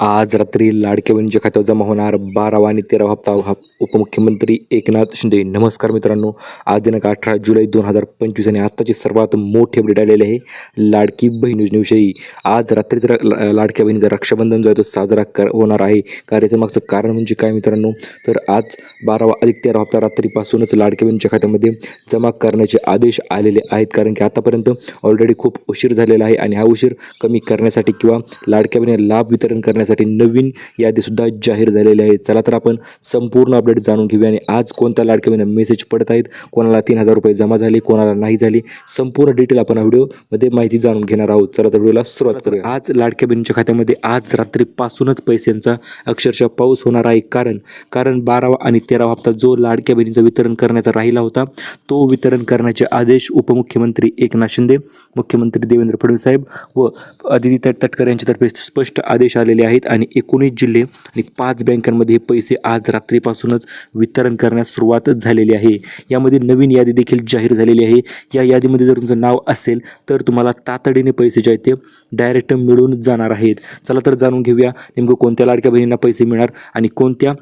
आज रात्री लाडके बहिणीच्या खात्यावर जमा होणार बारावा आणि तेरावा हप्ता. हा उपमुख्यमंत्री एकनाथ शिंदे. नमस्कार मित्रांनो. आज दिनांक अठरा जुलै दोन हजार पंचवीस आणि आत्ताची सर्वात मोठी अपडेट आलेली आहे लाडकी बहीण योजनेविषयी. आज रात्री तर लाडक्या बहिणीचा रक्षाबंधन जो आहे तो साजरा कर होणार आहे. कार्याचं मागचं कारण म्हणजे काय मित्रांनो? तर आज बारावा अधिक तेरा हप्ता रात्रीपासूनच लाडक्या बहिणीच्या खात्यामध्ये जमा करण्याचे आदेश आलेले आहेत. कारण की आतापर्यंत ऑलरेडी खूप उशीर झालेला आहे आणि हा उशीर कमी करण्यासाठी किंवा लाडक्या बहिणीला लाभ वितरण करण्यासाठी नवीन यादीसुद्धा जाहीर झालेली आहे चला तर आपण संपूर्ण अपडेट जाणून घेऊया आणि आज कोणत्या लाडक्या बहिणी मेसेज पडत आहेत कोणाला तीन हजार रुपये जमा झाले कोणाला नाही झाली संपूर्ण डिटेल आपण व्हिडिओमध्ये माहिती जाणून घेणार आहोत. चला तर व्हिडिओला सुरुवात करूया. आज लाडक्या बहिणीच्या खात्यामध्ये आज रात्रीपासूनच पैशांचा अक्षरशः पाऊस होणार आहे. कारण कारण बारावा आणि तेरावा हप्ता जो लाडक्या बहिणीचं वितरण करण्याचा राहिला होता तो वितरण करण्याचे आदेश उपमुख्यमंत्री एकनाथ शिंदे मुख्यमंत्री देवेंद्र फडणवीस साहेब व अदिती तटकर यांच्यातर्फे स्पष्ट आदेश आलेले आहेत. आणि एकोणीस जिल्हे आणि पाच बँकांमध्ये हे पैसे आज रात्रीपासूनच वितरण करण्यास सुरुवात झालेली आहे. यामध्ये नवीन यादी देखील जाहीर झालेली आहे. या यादीमध्ये जर तुमचं नाव असेल तर तुम्हाला तातडीने पैसे जे आहेत ते डायरेक्ट मिळून जाणार आहेत. चला तर जाणून घेऊया नेमकं कोणत्या लाडक्या बहिणींना पैसे मिळणार आणि कोणत्या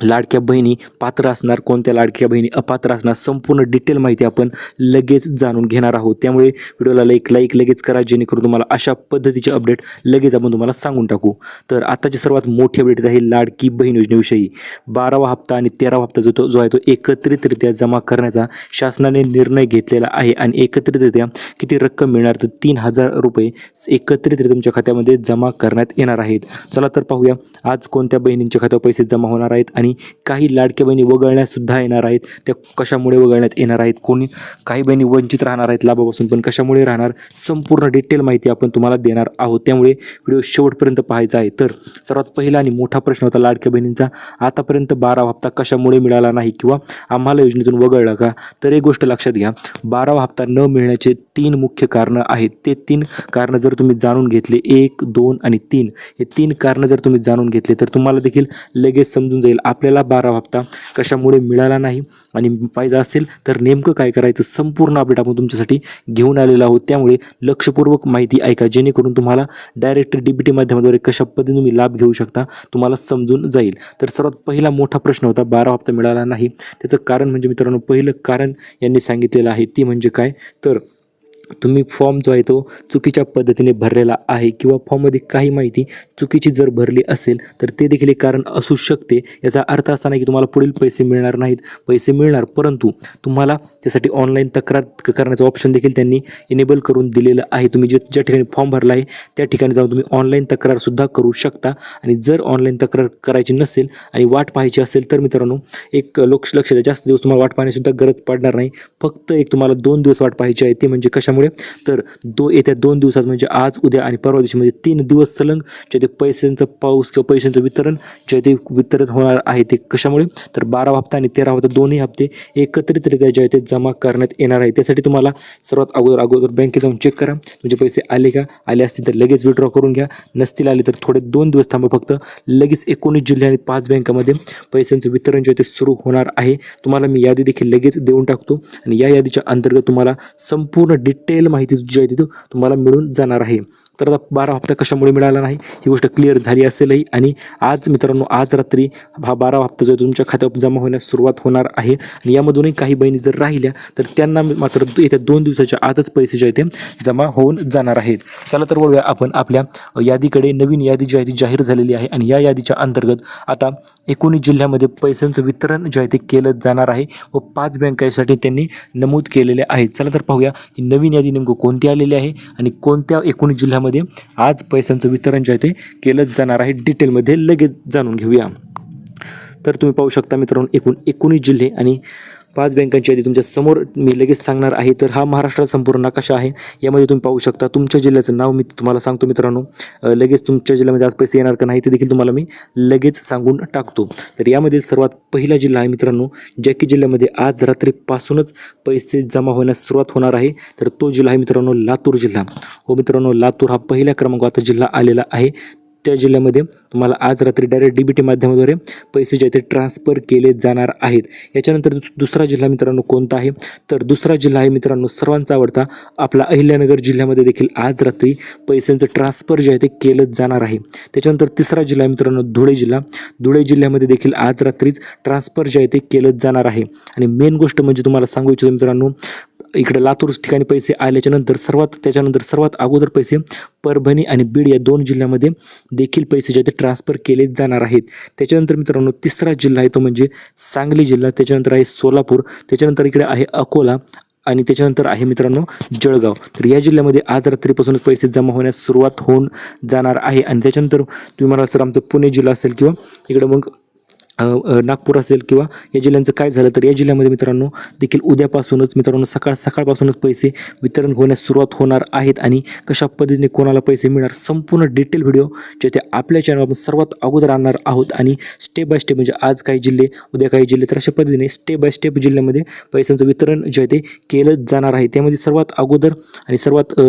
लाडक्या बहिणी पात्र असणार कोणत्या लाडक्या बहिणी अपात्र असणार संपूर्ण डिटेल माहिती आपण लगेच जाणून घेणार आहोत. त्यामुळे व्हिडिओला एक लाईक लगेच करा जेणेकरून तुम्हाला अशा पद्धतीचे अपडेट लगेच आपण तुम्हाला सांगून टाकू. तर आताची सर्वात मोठी अपडेट आहे लाडकी बहीण योजनेविषयी. बारावा हप्ता आणि तेरावा हप्ता जो तो जो आहे तो एकत्रितरित्या जमा करण्याचा शासनाने निर्णय घेतलेला आहे आणि एकत्रितरित्या किती रक्कम मिळणार तर तीन हजार रुपये एकत्रितरित्या तुमच्या खात्यामध्ये जमा करण्यात येणार आहेत. चला तर पाहूया आज कोणत्या बहिणींच्या खात्यावर पैसे जमा होणार आहेत आणि आणि काही लाडक्या बहिणी वगळण्यासुद्धा येणार आहेत. त्या कशामुळे वगळण्यात येणार आहेत? कोणी काही बहिणी वंचित राहणार आहेत लाभापासून पण कशामुळे राहणार? संपूर्ण डिटेल माहिती आपण तुम्हाला देणार आहोत. त्यामुळे व्हिडिओ शेवटपर्यंत पाहायचा आहे. तर सर्वात पहिला आणि मोठा प्रश्न होता लाडक्या बहिणींचा आतापर्यंत बारा हप्ता कशामुळे मिळाला नाही किंवा आम्हाला योजनेतून वगळला का? तर एक गोष्ट लक्षात घ्या. बारावा हप्ता न मिळण्याचे तीन मुख्य कारणं आहेत. ते तीन कारणं जर तुम्ही जाणून घेतले एक दोन आणि तीन हे तीन कारणं जर तुम्ही जाणून घेतले तर तुम्हाला देखील लगेच समजून जाईल. आपल्याला बारा हप्ता कशामुळे मिळाला नाही आणि फायदा असेल तर नेमकं काय करायचं? संपूर्ण अपडेट आपण तुमच्यासाठी घेऊन आलेलो आहोत. त्यामुळे लक्षपूर्वक माहिती ऐका जेणेकरून तुम्हाला डायरेक्ट डी टी माध्यमाद्वारे कशा पद्धतीने तुम्ही लाभ घेऊ शकता तुम्हाला समजून जाईल. तर सर्वात पहिला मोठा प्रश्न होता बारा हप्ता मिळाला नाही. त्याचं कारण म्हणजे मित्रांनो पहिलं कारण यांनी सांगितलेलं आहे ती म्हणजे काय? तर तुम्ही फॉर्म जो आहे तो चुकीच्या पद्धतीने भरलेला आहे किंवा फॉर्ममध्ये काही माहिती चुकीची जर भरली असेल तर ते देखील एक कारण असू शकते. याचा अर्थ असा नाही की तुम्हाला पुढील पैसे मिळणार नाहीत. पैसे मिळणार परंतु तुम्हाला त्यासाठी ऑनलाईन तक्रार करण्याचं ऑप्शन देखील त्यांनी इनेबल करून दिलेलं आहे. तुम्ही जे ज्या ठिकाणी फॉर्म भरला आहे त्या ठिकाणी जाऊन तुम्ही ऑनलाईन तक्रारसुद्धा करू शकता. आणि जर ऑनलाईन तक्रार करायची नसेल आणि वाट पाहायची असेल तर मित्रांनो एक लोक लक्ष द्या. जास्त दिवस तुम्हाला वाट पाहण्यासुद्धा गरज पडणार नाही. फक्त एक तुम्हाला दोन दिवस वाट पाहायची आहे ते म्हणजे असल्यामुळे तर दो येत्या दोन दिवसात म्हणजे आज उद्या आणि परवा दिवशी म्हणजे तीन दिवस सलंग जे ते पैशांचं पाऊस किंवा पैशांचं वितरण जे ते वितरण होणार आहे ते कशामुळे? तर बारा हप्ता आणि तेरा हप्ता दोन्ही हप्ते एकत्रितरित्या जे आहे ते जमा करण्यात येणार आहे. त्यासाठी तुम्हाला सर्वात अगोदर अगोदर बँकेत जाऊन चेक करा. तुमचे पैसे आले का? आले असतील तर लगेच विड्रॉ करून घ्या. नसतील आले तर थोडे दोन दिवस थांबा फक्त. लगेच एकोणीस जिल्हे आणि पाच बँकामध्ये पैशांचं वितरण जे आहे ते सुरू होणार आहे. तुम्हाला मी यादी देखील लगेच देऊन टाकतो. आणि या यादीच्या अंतर्गत तुम्हाला संपूर्ण डिटेल माहिती जी आहे ती तुम्हाला मिळून जाणार आहे. तर आता बारा हप्ता कशामुळे मिळाला नाही? ही गोष्ट क्लिअर झाली असेलही. आणि आज मित्रांनो आज रात्री हा बारा हप्ता जो आहे तुमच्या खात्यावर जमा होण्यास सुरुवात होणार आहे. आणि यामधूनही काही बहिणी जर राहिल्या तर त्यांना मात्र येत्या दोन दिवसाच्या आतच पैसे जे आहे ते जमा होऊन जाणार आहेत. चला तर वळूया आपण आपल्या यादीकडे. नवीन यादी जी आहे ती जाहीर झालेली आहे. आणि या यादीच्या अंतर्गत आता एकोणीस जिल्ह्यामध्ये पैशांचं वितरण जे आहे ते केलं जाणार आहे व पाच बँकांसाठी त्यांनी नमूद केलेले आहेत चला तर पाहूया ही नवीन यादी नेमकं कोणती आलेली आहे आणि कोणत्या एकोणीस जिल्ह्यामध्ये आज पैशांचं वितरण जे आहे ते केलंच जाणार आहे. डिटेलमध्ये लगेच जाणून घेऊया. तर तुम्ही पाहू शकता मित्रांनो एकूण एकोणीस जिल्हे आणि पाच बँकांची यादी तुमच्यासमोर मी लगेच सांगणार आहे. तर हा महाराष्ट्राचा संपूर्ण नकाशा आहे. यामध्ये तुम्ही पाहू शकता तुमच्या जिल्ह्याचं नाव मी तुम्हाला सांगतो मित्रांनो. लगेच तुमच्या जिल्ह्यामध्ये आज पैसे येणार का नाही ते देखील तुम्हाला मी लगेच सांगून टाकतो. तर यामधील सर्वात पहिला जिल्हा आहे मित्रांनो जॅकी जिल्ह्यामध्ये आज रात्रीपासूनच पैसे जमा होण्यास सुरुवात होणार आहे. तर तो जिल्हा आहे मित्रांनो लातूर जिल्हा. हो मित्रांनो लातूर हा पहिल्या क्रमांकाचा जिल्हा आलेला आहे. त्या जिल्ह्यामध्ये तुम्हाला आज रात्री डायरेक्ट डी बी टी माध्यमाद्वारे पैसे जे आहेत ते ट्रान्सफर केले जाणार आहेत. याच्यानंतर दुसरा जिल्हा मित्रांनो कोणता आहे? तर दुसरा जिल्हा आहे मित्रांनो सर्वांचा आवडता आपला अहिल्यानगर जिल्ह्यामध्ये देखील आज रात्री पैशांचं ट्रान्सफर जे आहे ते केलं जाणार आहे. त्याच्यानंतर तिसरा जिल्हा मित्रांनो धुळे जिल्हा. धुळे जिल्ह्यामध्ये देखील आज रात्रीच ट्रान्सफर जे आहे ते केलं जाणार आहे. आणि मेन गोष्ट म्हणजे तुम्हाला सांगू इच्छितो मित्रांनो इकडे लातूर ठिकाणी पैसे आल्याच्यानंतर सर्वात त्याच्यानंतर सर्वात अगोदर पैसे परभणी आणि बीड या दोन जिल्ह्यामध्ये देखील पैसे जे आहेत ते ट्रान्सफर केले जाणार आहेत. त्याच्यानंतर मित्रांनो तिसरा जिल्हा आहे तो म्हणजे सांगली जिल्हा. त्याच्यानंतर आहे सोलापूर. त्याच्यानंतर इकडे आहे अकोला आणि त्याच्यानंतर आहे मित्रांनो जळगाव. तर या जिल्ह्यामध्ये आज रात्रीपासूनच पैसे जमा होण्यास सुरुवात होऊन जाणार आहे. आणि त्याच्यानंतर तुम्ही म्हणाल सर आमचं पुणे जिल्हा असेल किंवा इकडं मग नागपूर असेल किंवा या जिल्ह्यांचं काय झालं तर या जिल्ह्यामध्ये मित्रांनो देखील उद्यापासूनच मित्रांनो सकाळ सकाळपासूनच पैसे वितरण होण्यास सुरुवात होणार आहेत आणि कशा पद्धतीने कोणाला पैसे मिळणार संपूर्ण डिटेल व्हिडिओ जे ते आपल्या चॅनल आपण सर्वात अगोदर आणणार आहोत आणि स्टेप बाय स्टेप म्हणजे आज काही जिल्हे उद्या काही जिल्हे तर अशा पद्धतीने स्टेप बाय स्टेप जिल्ह्यामध्ये पैशांचं वितरण जे आहे ते केलं जाणार आहे. त्यामध्ये सर्वात अगोदर आणि सर्वात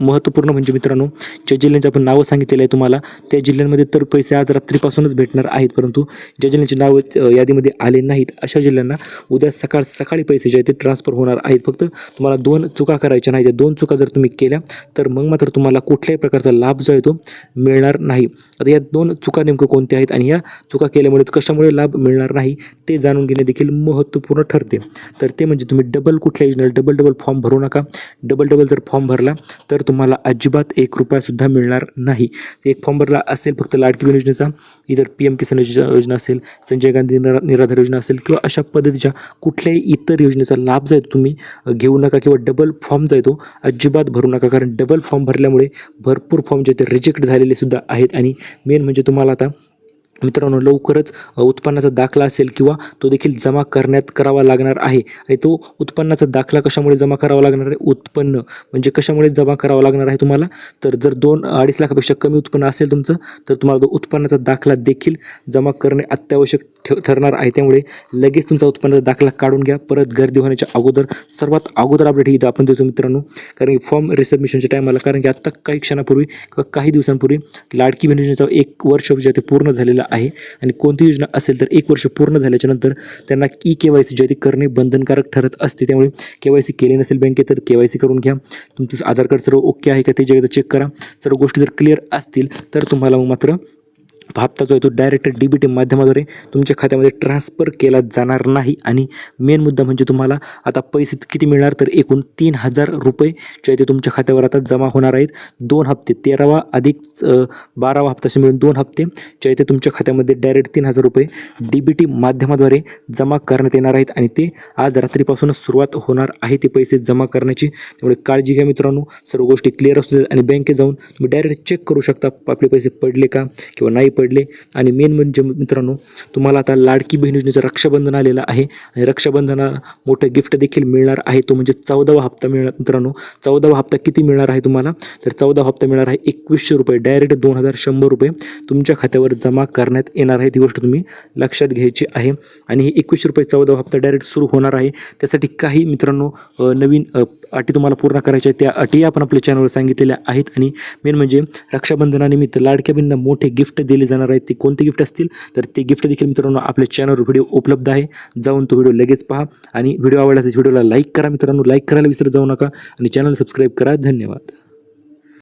महत्त्वपूर्ण म्हणजे मित्रांनो ज्या जिल्ह्यांची आपण नावं सांगितलेलं आहे तुम्हाला त्या जिल्ह्यांमध्ये तर पैसे आज रात्रीपासूनच भेटणार आहेत परंतु ज्या जिल्ह्यांची नावं यादीमध्ये आले नाहीत अशा जिल्ह्यांना उद्या सकाळ सकाळी पैसे जे आहेत ते ट्रान्सफर होणार आहेत. फक्त तुम्हाला दोन चुका करायच्या नाही त्या दोन चुका जर तुम्ही केल्या तर मग मात्र तुम्हाला कुठल्याही प्रकारचा लाभ जो आहे तो मिळणार नाही. आता या दोन चुका नेमकं कोणत्या आहेत आणि या चुका केल्यामुळे कशामुळे लाभ मिळणार नाही ते जाणून घेणे देखील महत्त्वपूर्ण ठरते. तर ते म्हणजे तुम्ही डबल कुठल्या योजनेला डबल डबल फॉर्म भरू नका. डबल डबल जर फॉर्म भरला तर तुम्हाला अजिबात एक रुपयासुद्धा मिळणार नाही. एक फॉर्म भरला असेल फक्त लाडकी बहीण योजनेचा इतर पी एम किसान योजना योजना असेल संजय गांधी निरा निराधार योजना असेल किंवा अशा पद्धतीच्या कुठल्याही इतर योजनेचा लाभ जो तुम्ही घेऊ नका किंवा डबल फॉर्म जो येतो तो अजिबात भरू नका. कारण डबल फॉर्म भरल्यामुळे भरपूर फॉर्म जे ते रिजेक्ट झालेले सुद्धा आहेत. आणि मेन म्हणजे तुम्हाला आता मित्रांनो लवकरच उत्पन्नाचा दाखला असेल किंवा तो देखील जमा करण्यात करावा लागणार आहे. आणि तो उत्पन्नाचा दाखला कशामुळे जमा करावा लागणार आहे? उत्पन्न. म्हणजे कशामुळे जमा करावा लागणार आहे तुम्हाला? तर जर दोन अडीच लाखापेक्षा कमी उत्पन्न असेल तुमचं तर तुम्हाला तो उत्पन्नाचा दाखला देखील जमा करणे अत्यावश्यक ठ ठरणार आहे. त्यामुळे लगेच तुमचा उत्पन्नाचा दाखला काढून घ्या. परत गर्दी होण्याच्या अगोदर सर्वात अगोदर अपडेट इथं आपण देतो मित्रांनो. कारण की फॉर्म रिसबमिशनच्या टायमाला कारण की आत्ता काही क्षणापूर्वी किंवा काही दिवसांपूर्वी लाडकी बहीण योजनेचा एक वर्ष जे ते पूर्ण झालेला आहे. आणि कोणती योजना असेल तर एक वर्ष पूर्ण झाल्याच्यानंतर त्यांना ई के वाय सी जे करणे बंधनकारक ठरत असते. त्यामुळे के वाय सी केले नसेल बँकेत तर के वाय सी करून घ्या. तुमचं आधार कार्ड सर्व ओके आहे का ते जे चेक करा. सर्व गोष्टी जर क्लिअर असतील तर तुम्हाला मग मात्र हप्ता जो आहे तो डायरेक्ट डी बी टी माध्यमाद्वारे तुमच्या खात्यामध्ये ट्रान्सफर केला जाणार नाही. आणि मेन मुद्दा म्हणजे तुम्हाला आता पैसे किती मिळणार तर एकूण तीन हजार रुपये जे आहे ते तुमच्या खात्यावर आता जमा होणार आहेत. दोन हप्ते तेरावा अधिक बारावा हप्ता असे मिळून दोन हप्ते जे आहे ते तुमच्या खात्यामध्ये डायरेक्ट तीन हजार रुपये डी बी टी माध्यमाद्वारे जमा करण्यात येणार आहेत. आणि ते आज रात्रीपासूनच सुरुवात होणार आहे. ते पैसे जमा करण्याची त्यामुळे काळजी घ्या मित्रांनो. सर्व गोष्टी क्लिअर असू देत आणि बँकेत जाऊन तुम्ही डायरेक्ट चेक करू शकता. आपले पैसे पडले का किंवा नाही पडले पडले. आणि मेन म्हणजे मित्रांनो तुम्हाला आता लाडकी बहीण योजनेचं रक्षाबंधन आलेलं आहे. आणि रक्षाबंधनाला मोठं गिफ्ट देखील मिळणार आहे. तो म्हणजे चौदावा हप्ता मिळणार मित्रांनो. चौदावा हप्ता किती मिळणार आहे तुम्हाला? तर चौदा हप्ता मिळणार आहे एकवीसशे रुपये. डायरेक्ट दोन हजार शंभर रुपये तुमच्या खात्यावर जमा करण्यात येणार आहे. ती गोष्ट तुम्ही लक्षात घ्यायची आहे. आणि हे एकवीसशे रुपये चौदा हप्ता डायरेक्ट सुरू होणार आहे. त्यासाठी काही मित्रांनो नवीन अटी तुम्हाला पूर्ण करायच्या आहेत. त्या अटी आपण आपल्या चॅनलवर सांगितलेल्या आहेत. आणि मेन म्हणजे रक्षाबंधनानिमित्त लाडक्या बहिणींना मोठे गिफ्ट दिले जाणार आहेत ते कोणते गिफ्ट असतील तर ते गिफ्ट देखील मित्रांनो आपल्या चॅनलवर व्हिडिओ उपलब्ध आहे. जाऊन तो व्हिडिओ लगेच पहा आणि व्हिडिओ आवडला तर व्हिडिओला लाईक करा मित्रांनो. लाईक करायला विसर जाऊ नका आणि चॅनल सबस्क्राईब करा. धन्यवाद.